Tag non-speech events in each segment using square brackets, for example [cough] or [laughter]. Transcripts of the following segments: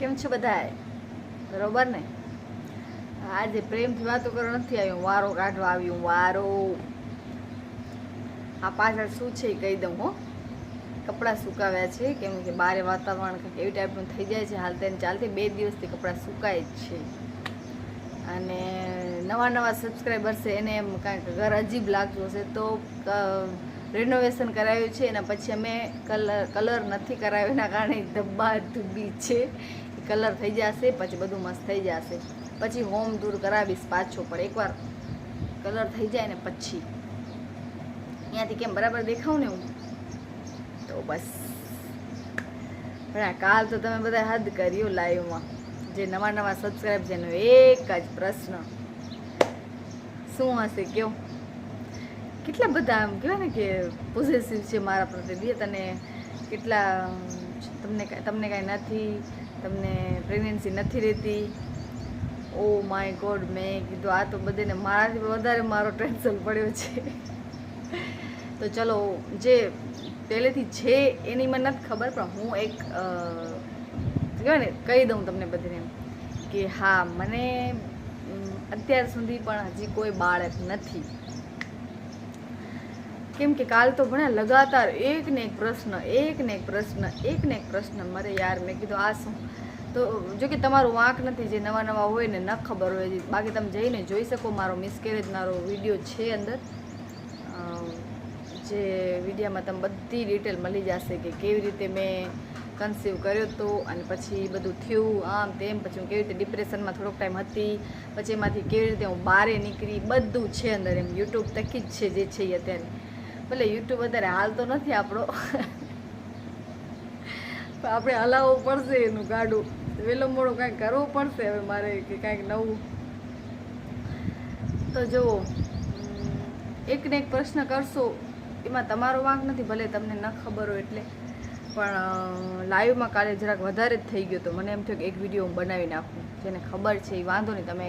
કેમ છો બધાય? બરોબર ને? આજે પ્રેમથી વાતો કરવા નથી આવ્યું. વારો કાઢવા આવ્યું, વારો. આ પાછળ શું છે એ કહી દઉં હો. કપડાં સુકાવ્યા છે, કેમ કે બારે વાતાવરણ કંઈક એવી ટાઈપનું થઈ જાય છે હાલ તેને ચાલતી. બે દિવસથી કપડાં સુકાય જ છે. અને નવા નવા સબસ્ક્રાઈબર છે, એને એમ કાંઈક ઘર અજીબ લાગતું હશે તો રિનોવેશન કરાવ્યું છે, એના પછી અમે કલર કલર નથી કરાવ્યો એના કારણે ધબ્બા ધુબ્બી છે. કલર થઈ જશે, પછી બધું મસ્ત થઈ જશે. પછી હોમ દૂર કરાવીશ પાછો, પણ એકવાર કલર થઈ જાય ને પછી. અહીંયાથી કેમ બરાબર દેખાવું ને હું? તો બસ. પણ કાલ તો તમે બધા હદ કર્યું લાઈવમાં જે નવા નવા સબસ્ક્રાઈબ છે એનો એક જ પ્રશ્ન. શું હશે કયો? કેટલા બધા આમ કહેવાય ને કે પોઝિટિવ છે મારા પ્રત્યે. તને કેટલા તમને તમને કાંઈ નથી. તમને પ્રેગ્નન્સી નથી રહેતી. ઓ માય ગોડ મેં કીધું, આ તો બધાને મારાથી વધારે મારો ટેન્શન પડ્યો છે. [laughs] તો ચલો, જે પહેલેથી છે એની મને નથી ખબર, પણ હું એક કહેવાય ને, કહી દઉં તમને બધીને કે હા, મને અત્યાર સુધી પણ હજી કોઈ બાળક નથી. કેમ કે કાલ તો ભણે લગાતાર એક ને એક પ્રશ્ન એક ને એક પ્રશ્ન એક ને એક પ્રશ્ન મરે યાર. મેં કીધું, આ શું? તો જો કે તમારું વાંક નથી, જે નવા નવા હોય ને ન ખબર હોય બાકી તમે જઈને જોઈ શકો મારો મિસકેરેજ મારો વીડિયો છે અંદર. જે વિડીયામાં તમે બધી ડિટેલ મળી જશે કે કેવી રીતે મેં કન્સીવ કર્યો હતો અને પછી બધું થયું, આમ તેમ. પછી હું કેવી રીતે ડિપ્રેશનમાં થોડોક ટાઈમ હતી, પછી એમાંથી કેવી રીતે હું બહારે નીકળી, બધું છે અંદર એમ. યુટ્યુબ તકી જ છે, જે છે અત્યારે. ભલે યુટ્યુબ અત્યારે હાલ તો નથી આપણો. પણ આપણે હલાવવું પડશે એનું ગાડું. વહેલો મોડો કાંઈક કરવું પડશે હવે મારે કે કાંઈક નવું. તો જુઓ એકને એક એક પ્રશ્ન કરશો, એમાં તમારો વાંક નથી, ભલે તમને ન ખબર હોય એટલે. પણ લાઈવમાં કાલે જરાક વધારે જ થઈ ગયો તો મને એમ થયું કે એક વીડિયો હું બનાવી નાખું. જેને ખબર છે, એ વાંધો નહીં, તમે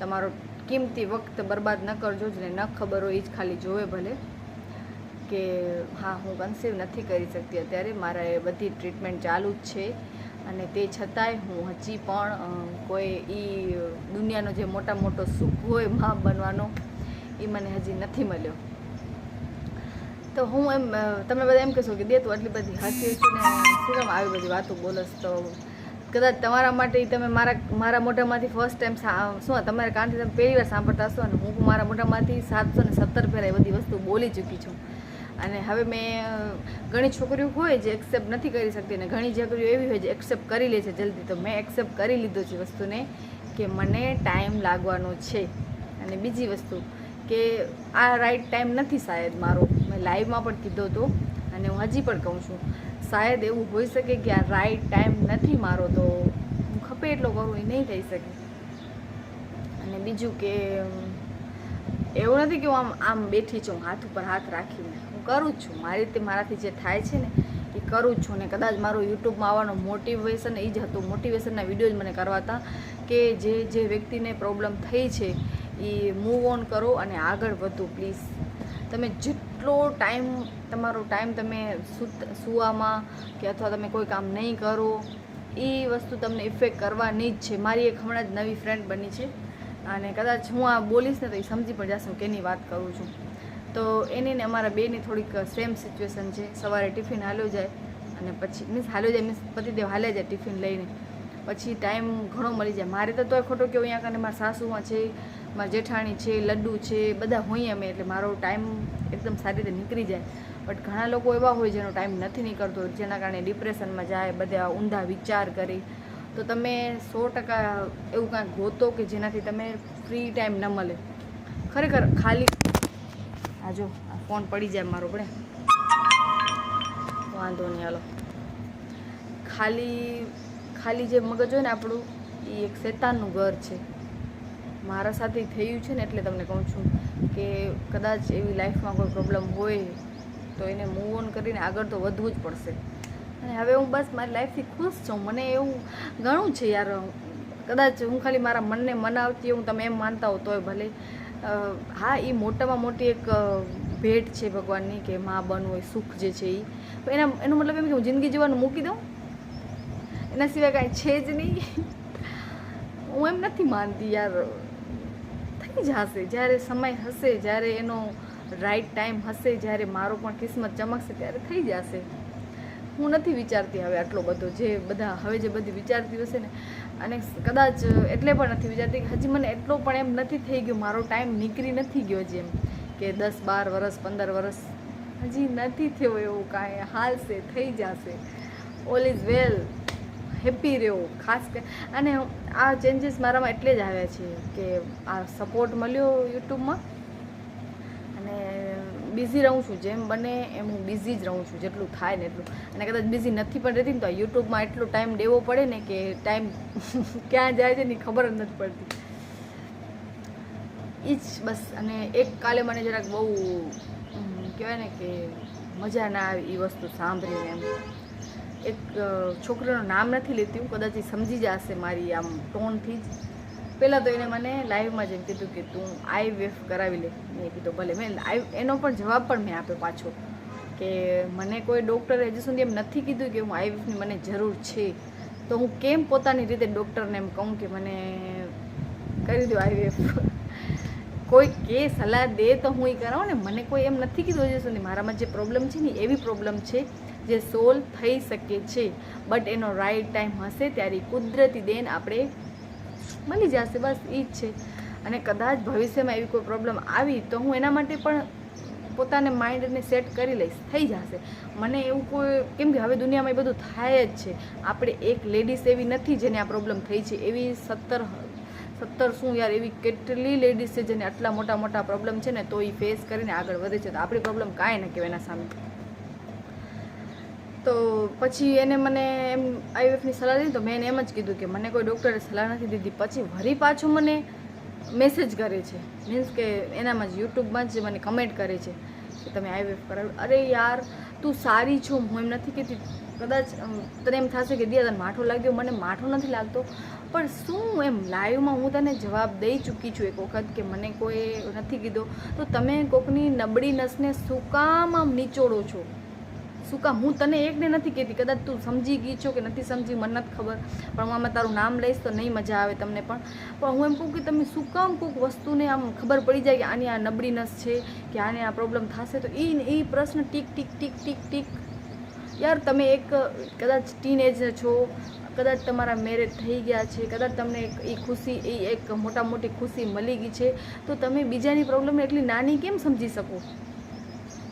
તમારો કિંમતી વખત બરબાદ ન કરજો, જેને ન ખબર હોય, એ જ ખાલી જોવે ભલે. કે હા, હું કન્સીવ નથી કરી શકતી. અત્યારે મારે બધી ટ્રીટમેન્ટ ચાલુ જ છે. અને તે છતાંય હું હજી પણ કોઈ એ દુનિયાનો જે મોટા મોટો સુખ હોય મા બનવાનો એ મને હજી નથી મળ્યો. તો હું એમ તમે બધા એમ કહેશો કે દે તું આટલી બધી હસી છે ને, શું કામ આવી બધી વાતો બોલસ તો? કદાચ તમારા માટે તમે મારા મારા મોઢામાંથી ફર્સ્ટ ટાઈમ શું તમારા કારણથી તમે પહેલી વાર સાંભળતા હશો અને હું મારા મોઢામાંથી સાતસો ને સત્તર પહેલાં એ બધી વસ્તુ બોલી ચૂકી છું. અને હવે મેં ઘણી છોકરીઓ હોય જે એક્સેપ્ટ નથી કરી શકતી અને ઘણી છોકરીઓ એવી હોય જે એક્સેપ્ટ કરી લે છે જલ્દી. તો મેં એક્સેપ્ટ કરી લીધો છે વસ્તુને કે મને ટાઈમ લાગવાનો છે. અને બીજી વસ્તુ કે આ રાઈટ ટાઈમ નથી શાયદ મારો. મેં લાઈવમાં પણ કીધો હતો અને હું હજી પણ કહું છું. શાયદ એવું હોઈ શકે કે આ રાઈટ ટાઈમ નથી મારો તો હું ખપે એટલો કરું, એ નહીં થઈ શકે. અને બીજું કે એવું નથી કે હું આમ આમ બેઠી છું, હાથ ઉપર હાથ રાખીને. કરું જ છું. મારી રીતે મારાથી જે થાય છે ને, એ કરું જ છું. ને કદાચ મારું યુટ્યુબમાં આવવાનો મોટિવેશન એ જ હતું. મોટિવેશનના વીડિયો જ મને કરવા હતા કે જે જે વ્યક્તિને પ્રોબ્લેમ થઈ છે, એ મૂવ ઓન કરો અને આગળ વધો પ્લીઝ તમે જેટલો ટાઈમ તમારો ટાઈમ તમે સુવામાં કે અથવા તમે કોઈ કામ નહીં કરો, એ વસ્તુ તમને ઇફેક્ટ કરવાની જ છે. મારી એક હમણાં જ નવી ફ્રેન્ડ બની છે. અને કદાચ હું આ બોલીશ ને તો એ સમજી પણ જશે કેની વાત કરું છું. તો એની ને અમારા બેની થોડીક સેમ સિચ્યુએશન છે. સવારે ટિફિન હાલ્યો જાય અને પછી મીન્સ હાલ્યો જાય મીન્સ પતિદેવ હાલે જાય ટિફિન લઈને. પછી ટાઈમ ઘણો મળી જાય. મારે તો તોય ખોટો કેવું અહીંયા કારણે મારા સાસુમાં છે, મારા જેઠાણી છે, લડ્ડુ છે, બધા હોઈએ અમે. એટલે મારો ટાઈમ એકદમ સારી રીતે નીકળી જાય. બટ ઘણા લોકો એવા હોય જેનો ટાઈમ નથી નીકળતો, જેના કારણે ડિપ્રેશનમાં જાય, બધા ઊંધા વિચાર કરી. તો તમે સો ટકા એવું કાંઈક ગોતો કે જેનાથી તમે ફ્રી ટાઈમ ન મળે. ખરેખર ખાલી આ જો, આ ફોન પડી જાય મારો પડે. વાંધો નહીં, હાલો. ખાલી ખાલી જે મગજ હોય ને આપણું, એ એક શેતાનનું ઘર છે. મારા સાથે થયું છે ને એટલે તમને કહું છું કે કદાચ એવી લાઈફમાં કોઈ પ્રોબ્લેમ હોય તો એને મૂવ ઓન કરીને આગળ તો વધવું જ પડશે. અને હવે હું બસ મારી લાઈફથી ખુશ છું. મને એવું ઘણું છે યાર કદાચ હું ખાલી મારા મનને મનાવતી હું તમે એમ માનતા હો તોય ભલે. હા એ મોટામાં મોટી એક ભેટ છે ભગવાનની કે મા બનવું હોય, સુખ જે છે એ એના, એનો મતલબ એમ કે હું જિંદગી જીવવાનું મૂકી દઉં? એના સિવાય કાંઈ છે જ નહીં. હું એમ નથી માનતી યાર. થઈ જશે. જ્યારે સમય હશે, જ્યારે એનો રાઈટ ટાઈમ હશે, જ્યારે મારો પણ કિસ્મત ચમકશે, ત્યારે થઈ જશે. હું નથી વિચારતી હવે આટલો બધો. જે બધા, હવે જે બધી વિચારતી હશે ને અને કદાચ એટલે પણ નથી. વિચારતી કે હજી મને એટલો પણ એમ નથી થઈ ગયો. મારો ટાઈમ નીકળી નથી ગયો જેમ કે દસ, બાર વરસ, પંદર વરસ. હજી નથી થયો એવું કાંઈ. હાલશે થઈ જશે. ઓલ ઇઝ વેલ હેપી રહ્યો. ખાસ કે અને આ ચેન્જીસ મારામાં એટલે જ આવ્યા છે કે આ સપોર્ટ મળ્યો યુટ્યુબમાં બિઝી રહું છું, જેમ બને એમ હું બિઝી જ રહું છું, જેટલું થાય ને એટલું. અને કદાચ બિઝી નથી પણ રહેતી ને તો યુટ્યુબમાં એટલો ટાઈમ દેવો પડે ને કે ટાઈમ [laughs] ક્યાં જાય છે ને ખબર જ નથી પડતી. એ જ બસ, અને એક કાલે મને જરાક બહુ કહેવાય ને કે મજા ના આવી એ વસ્તુ સાંભળીને એમ. એક છોકરીનું નામ નથી લેતી, હું કદાચ એ સમજી જશે મારી આમ ટોનથી જ. પહેલાં તો એને મને લાઈવમાં જેમ કીધું કે તું આઈવીએફ કરાવી લે. મેં કીધું ભલે, મેં આઈ, એનો પણ જવાબ પણ મેં આપ્યો પાછો કે મને કોઈ ડૉક્ટરે હજી સુધી એમ નથી કીધું કે હું આઈવીએફની મને જરૂર છે. તો હું કેમ પોતાની રીતે ડૉક્ટરને એમ કહું કે મને કરી દો આઈવીએફ કોઈ કે સલાહ દે તો હું એ કરાવું ને મને કોઈ એમ નથી કીધું હજી સુધી. મારામાં જે પ્રોબ્લેમ છે ને એવી પ્રોબ્લેમ છે જે સોલ્વ થઈ શકે છે. બટ એનો રાઈટ ટાઈમ હશે ત્યારે કુદરતી દેન આપણે મળી જશે, બસ એ જ છે. અને કદાચ ભવિષ્યમાં એવી કોઈ પ્રોબ્લેમ આવી તો હું એના માટે પણ પોતાને માઇન્ડને સેટ કરી લઈશ, થઈ જશે. મને એવું કોઈ, કેમ કે હવે દુનિયામાં એ બધું થાય જ છે. આપણે એક લેડીઝ એવી નથી જેને આ પ્રોબ્લેમ થઈ છે. એવી સત્તર સત્તર શું યાર, એવી કેટલી લેડીઝ છે જેને આટલા મોટા મોટા પ્રોબ્લેમ છે ને તો એ ફેસ કરીને આગળ વધે છે. તો આપણી પ્રોબ્લેમ કાંઈ ન કહેવાય એના સામે. તો પછી એને મને એમ આઈવીએફની સલાહ દીધી, તો મેં એમ જ કીધું કે મને કોઈ ડૉક્ટરે સલાહ નથી દીધી. પછી વરી પાછું મને મેસેજ કરે છે. મીન્સ કે એનામાં જ યુટ્યુબમાં જ મને કમેન્ટ કરે છે કે તમે આઈવીએફ કરાવ્યું. અરે યાર, તું સારી છો, હું એમ નથી કહેતી. કદાચ તને એમ થશે કે દિયા તને માઠો લાગ્યો. મને માઠો નથી લાગતો. પણ શું એમ લાઈવમાં હું તને જવાબ દઈ ચૂકી છું એક વખત કે મને કોઈ નથી કીધો? તો તમે કોકની નબળી નસને શું કામ આમ નીચોડો છો? શું કામ? હું તને એકને નથી કહેતી. કદાચ તું સમજી ગઈ છો કે નથી સમજી, મને નથી ખબર. પણ હું આમાં તારું નામ લઈશ તો નહીં મજા આવે તમને પણ. પણ હું એમ કહું કે તમે શું કામ કોઈક વસ્તુને આમ ખબર પડી જાય કે આની આ નબળી નસ છે, કે આને આ પ્રોબ્લેમ થશે તો એ એ પ્રશ્ન tick tick tick tick tick. યાર, તમે એક, કદાચ ટીનેજ છો, કદાચ તમારા મેરેજ થઈ ગયા છે, કદાચ તમને એ ખુશી એ એક મોટા મોટી ખુશી મળી ગઈ છે, તો તમે બીજાની પ્રોબ્લેમને એટલી નાની કેમ સમજી શકો?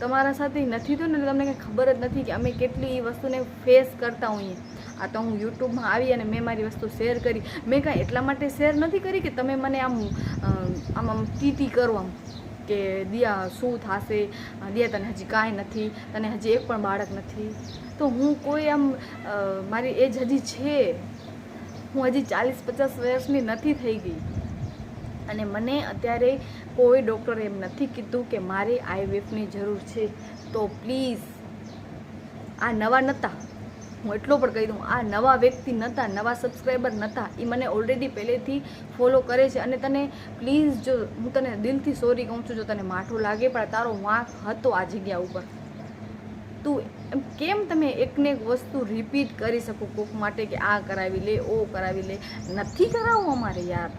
તમારા સાથે નથી થયું ને તમને કંઈ ખબર જ નથી કે અમે કેટલી એ વસ્તુને ફેસ કરતા હોઈએ. આ તો હું યુટ્યુબમાં આવી અને મેં મારી વસ્તુ શેર કરી. મેં કાંઈ એટલા માટે શેર નથી કરી કે તમે મને આમ આમ આમ ટીટી કરો આમ કે દિયા શું થશે? દિયા તને હજી કાંઈ નથી. તને હજી એક પણ બાળક નથી. તો હું કોઈ આમ મારી એજ હજી છે. હું હજી ચાલીસ પચાસ વર્ષની નથી થઈ ગઈ. અને મને અત્યારે કોઈ ડૉક્ટરે એમ નથી કીધું કે મારે આઈવીએફની જરૂર છે. તો પ્લીઝ, આ નવા નહોતા હું એટલો પણ કહી દઉં, આ નવા વ્યક્તિ નહોતા નવા સબસ્ક્રાઈબર નહોતા એ મને ઓલરેડી પહેલેથી ફોલો કરે છે અને તને પ્લીઝ જો, હું તને દિલથી સોરી કહું છું, જો તને માઠું લાગે, પણ તારો વાંક હતો આ જગ્યા ઉપર. તું કેમ તમે એકને એક વસ્તુ રિપીટ કરી શકો કોક માટે કે આ કરાવી લે, ઓ કરાવી લે? નથી કરાવવું અમારે યાર.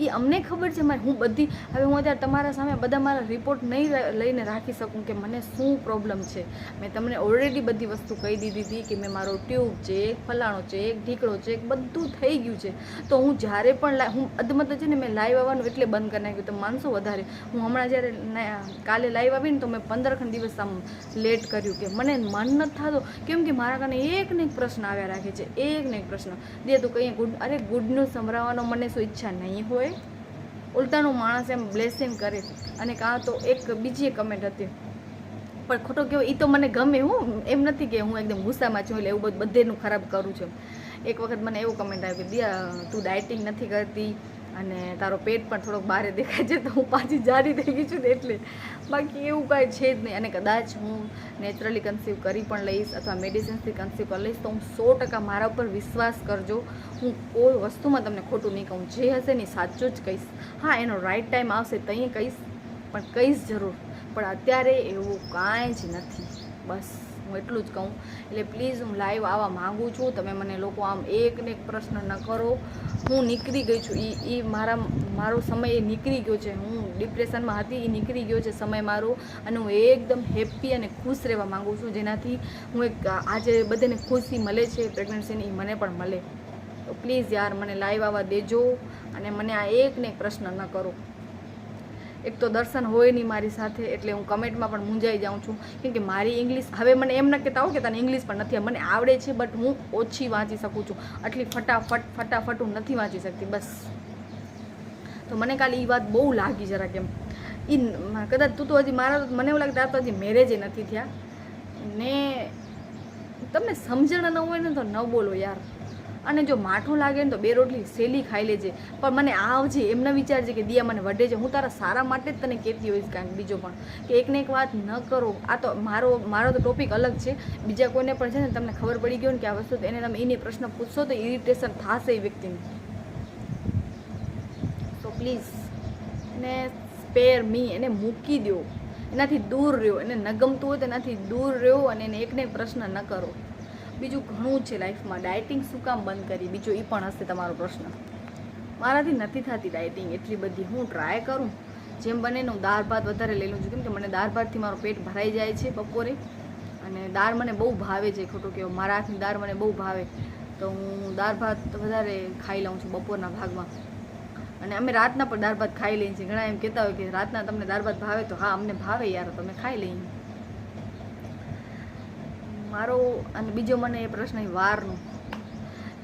એ અમને ખબર છે, મારે હું બધી હવે હું અત્યારે તમારા સામે બધા મારા રિપોર્ટ નહીં લઈને રાખી શકું કે મને શું પ્રોબ્લેમ છે. મેં તમને ઓલરેડી બધી વસ્તુ કહી દીધી હતી કે મેં મારો ટ્યુબ છે એક ફલાણો છે, એક ઢીકળો છે, એક બધું થઈ ગયું છે. તો હું જ્યારે પણ હું અધમત છે ને મેં લાઈવ આવવાનું એટલે બંધ કરી નાખ્યું. તો માનશો વધારે? હું હમણાં જ્યારે કાલે લાઈવ આવીને તો મેં પંદર ખંડ દિવસ આમ લેટ કર્યું કે મને મન નથી થતો. કેમ કે મારા કારણે એક ને એક પ્રશ્ન આવ્યા રાખે છે. એક ને એક પ્રશ્ન. દે તું કંઈ ગુડ અરે ગુડનું સંભળાવવાનો મને શું ઈચ્છા નહીં હોય? ઉલટાનું માણસ એમ બ્લેસિંગ કરે અને કાં તો એક બીજી કમેન્ટ હતી. પણ ખોટો કહેવો એ તો મને ગમે હું, એમ નથી કે હું એકદમ ગુસ્સામાં છું એટલે એવું બધું બધેનું ખરાબ કરું છું. એક વખત મને એવું કમેન્ટ આવ્યું કે, દિયા, તું ડાયટિંગ નથી કરતી. અને તારો પેટ પણ થોડોક બહાર દેખાય છે, તો હું પાછી જારી થઈ ગઈ છું ને એટલે. બાકી એવું કાંઈ છે જ નહીં. અને કદાચ હું નેચરલી કન્સીવ કરી પણ લઈશ અથવા મેડિસિન્સથી કન્સીવ કરી લઈશ, તો હું સો ટકા મારા ઉપર વિશ્વાસ કરજો. હું કોઈ વસ્તુમાં તમને ખોટું નહીં કહું. જે હશે ને સાચું જ કહીશ. હા, એનો રાઈટ ટાઈમ આવશે તો કહીશ, પણ કહીશ જરૂર. પણ અત્યારે એવું કાંઈ જ નથી. બસ. હું એટલું જ કહું. એટલે પ્લીઝ હું લાઈવ આવવા માગું છું. તમે મને લોકો આમ એક ને એક પ્રશ્ન ન કરો. હું નીકળી ગઈ છું. એ એ મારા, મારો સમય એ નીકળી ગયો છે. હું ડિપ્રેશનમાં હતી. એ નીકળી ગયો છે સમય મારો. અને હું એકદમ હેપી અને ખુશ રહેવા માગું છું. જેનાથી હું એક આજે બધાને ખુશી મળે છે. પ્રેગ્નન્સીની એ મને પણ મળે. તો પ્લીઝ યાર, મને લાઈવ આવવા દેજો. અને મને આ એક ને પ્રશ્ન ન કરો. એક તો દર્શન હોય નહીં મારી સાથે, એટલે હું કમેન્ટમાં પણ મૂંઝાઈ જાઉં છું. કેમ કે મારી ઇંગ્લિશ હવે મને એમ ન કહેતા હો કે તને ઇંગ્લિશ પણ નથી, મને આવડે છે બટ હું ઓછી વાંચી શકું છું. આટલી ફટાફટ ફટાફટ હું નથી વાંચી શકતી, બસ. તો મને કાલે એ વાત બહુ લાગી જરા કેમ એ કદાચ તું તો હજી મારા, મને એવું લાગે તો હજી મેરેજ નથી થયા. ને, તમને સમજણ ન હોય ને તો ન બોલો યાર. અને જો માઠું લાગે ને તો બે રોટલી સેલી ખાઈ લેજે. પણ મને આવજે, એમને વિચારજે કે દિયા મને વઢે છે. હું તારા સારા માટે જ તને કહેતી હોઈશ કાંઈક બીજો પણ. કે એકને એક વાત ન કરો. આ તો મારો મારો તો ટોપિક અલગ છે. બીજા કોઈને પણ છે ને તમને ખબર પડી ગયો ને કે આ વસ્તુ એને તમે એની પ્રશ્ન પૂછશો તો ઇરિટેશન થશે એ વ્યક્તિને. તો પ્લીઝ એને સ્પેર મી એને મૂકી દો એનાથી દૂર રહ્યો. એને ન ગમતું હોય તો એનાથી દૂર રહ્યો અને એને એકને એક પ્રશ્ન ન કરો. બીજું ઘણું છે લાઈફમાં. ડાયટિંગ શું કામ બંધ કરી? બીજો એ પણ હશે તમારો પ્રશ્ન. મારાથી નથી થતી ડાયટિંગ એટલી બધી હું ટ્રાય કરું. જેમ બને હું દાળ ભાત વધારે લઈ લઉં છું. કેમ કે મને દાળ ભાતથી મારું પેટ ભરાઈ જાય છે બપોરે. અને દાળ મને બહુ ભાવે છે, ખોટું કે મારા હાથની દાળ મને બહુ ભાવે. તો હું દાળ ભાત વધારે ખાઈ લઉં છું બપોરના ભાગમાં. અને અમે રાતના પણ દાળ ભાત ખાઈ લઈએ છીએ. ઘણા એમ કહેતા હોય કે રાતના તમને દાળ ભાત ભાવે તો હા, અમને ભાવે યાર. તમે ખાઈ લઈએ. મારો અને બીજો મને એ પ્રશ્ન વારનો.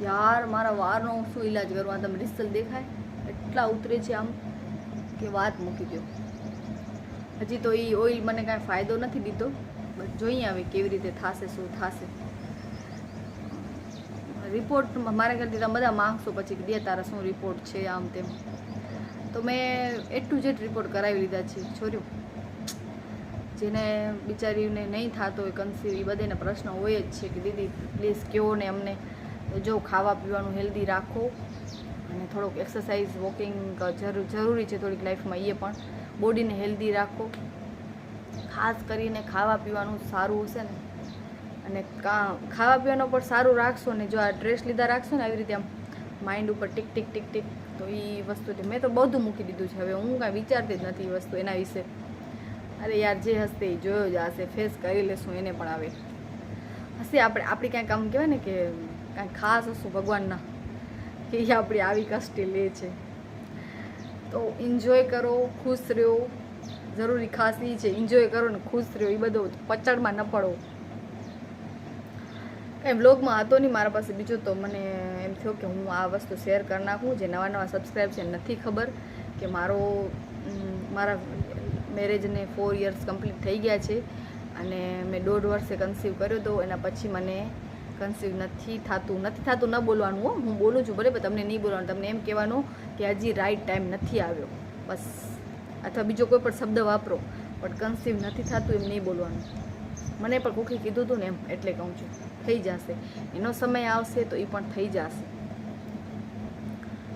યાર, મારા વારનો હું શું ઈલાજ કરું? આ તમે રિસલ દેખાય. એટલા ઉતરે છે આમ કે વાત મૂકી દો હજી તો એ ઓઇલ મને કાંઈ ફાયદો નથી દીધો. બસ જોઈએ હવે કેવી રીતે થશે, શું થશે. રિપોર્ટ મારા ઘરથી તમે બધા માંગશો પછી દે તારા શું રિપોર્ટ છે આમ તેમ. તો મેં એટ ટુ જેડ રિપોર્ટ કરાવી લીધા છે. છોર્યું. જેને બિચારીને નહીં થતો હોય કન્સીવ એ બધાને પ્રશ્ન હોય જ છે કે દીદી પ્લીઝ કહો ને અમને જો ખાવા પીવાનું હેલ્ધી રાખો. અને થોડુંક એક્સરસાઇઝ વોકિંગ જરૂર, જરૂરી છે થોડીક લાઈફમાં એ પણ. બોડીને હેલ્ધી રાખો. ખાસ કરીને ખાવા પીવાનું સારું હશે ને. અને ખાવા પીવાનું પણ સારું રાખશો ને, જો આ ડ્રેસ લીધા રાખશો ને, આવી રીતે આમ માઇન્ડ ઉપર ટીક ટીક ટીક ટીક, તો એ વસ્તુ મેં તો બધું મૂકી દીધું છે. હવે હું કાંઈ વિચારતી જ નથી એ વસ્તુ એના વિશે. અરે યાર, જે હશે એ જોયો જ હશે. ફેસ કરી લેશું, એને પણ આવે હશે, આપણે આપણી કાંઈક આમ કહેવાય ને કે કાંઈક ખાસ હશું ભગવાનના, કે એ આપણી આવી કષ્ટી લે છે. તો એન્જોય કરો, ખુશ રહ્યો. જરૂરી ખાસ એ છે એન્જોય કરો ને ખુશ રહ્યો. એ બધો પચડમાં ન પડો. કંઈ બ્લોગમાં હતો નહીં, મારા પાસે બીજું તો મને એમ થયો કે હું આ વસ્તુ શેર કરી નાખું. જે નવા નવા સબસ્ક્રાઈબ છે નથી ખબર કે મારો મારા મેરેજને ફોર યર્સ કમ્પ્લીટ થઈ ગયા છે અને મેં દોઢ વર્ષે કન્સીવ કર્યો હતો એના પછી મને કન્સીવ નથી થતું નથી થતું ન બોલવાનું હો, હું બોલું છું બરાબર, તમને નહીં બોલવાનું, તમને એમ કહેવાનું કે હજી રાઈટ ટાઈમ નથી આવ્યો, બસ. અથવા બીજો કોઈ પણ શબ્દ વાપરો, પણ કન્સીવ નથી થતું એમ નહીં બોલવાનું. મને પણ કોકે કીધું હતું ને એમ, એટલે કહું છું, થઈ જશે. એનો સમય આવશે તો એ પણ થઈ જશે.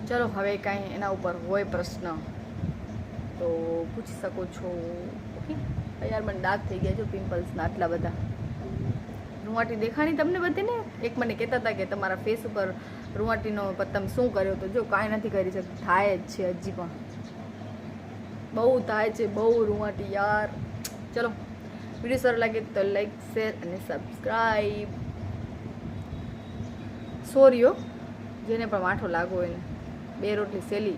ચલો, હવે કાંઈ એના ઉપર હોય પ્રશ્ન. તો પૂછી શકો છો. ઓકે? યાર મને ડાર્ક થઈ ગયા છે પિમ્પલ્સના આટલા બધા. રૂંવાટી દેખાણી તમને બધીને એક મને કહેતા હતા કે તમારા ફેસ ઉપર રૂંવાટીનો પર તમે શું કર્યો તો જો, કાંઈ નથી કરી શકતી. થાય જ છે હજી પણ. બહુ થાય છે, બહુ રૂંવાટી યાર. ચલો, વીડિયો સારો લાગે તો લાઈક શેર અને સબસ્ક્રાઈબ સોરીઓ જેને પણ માઠો લાગો એને. બે રોટલી સેલી.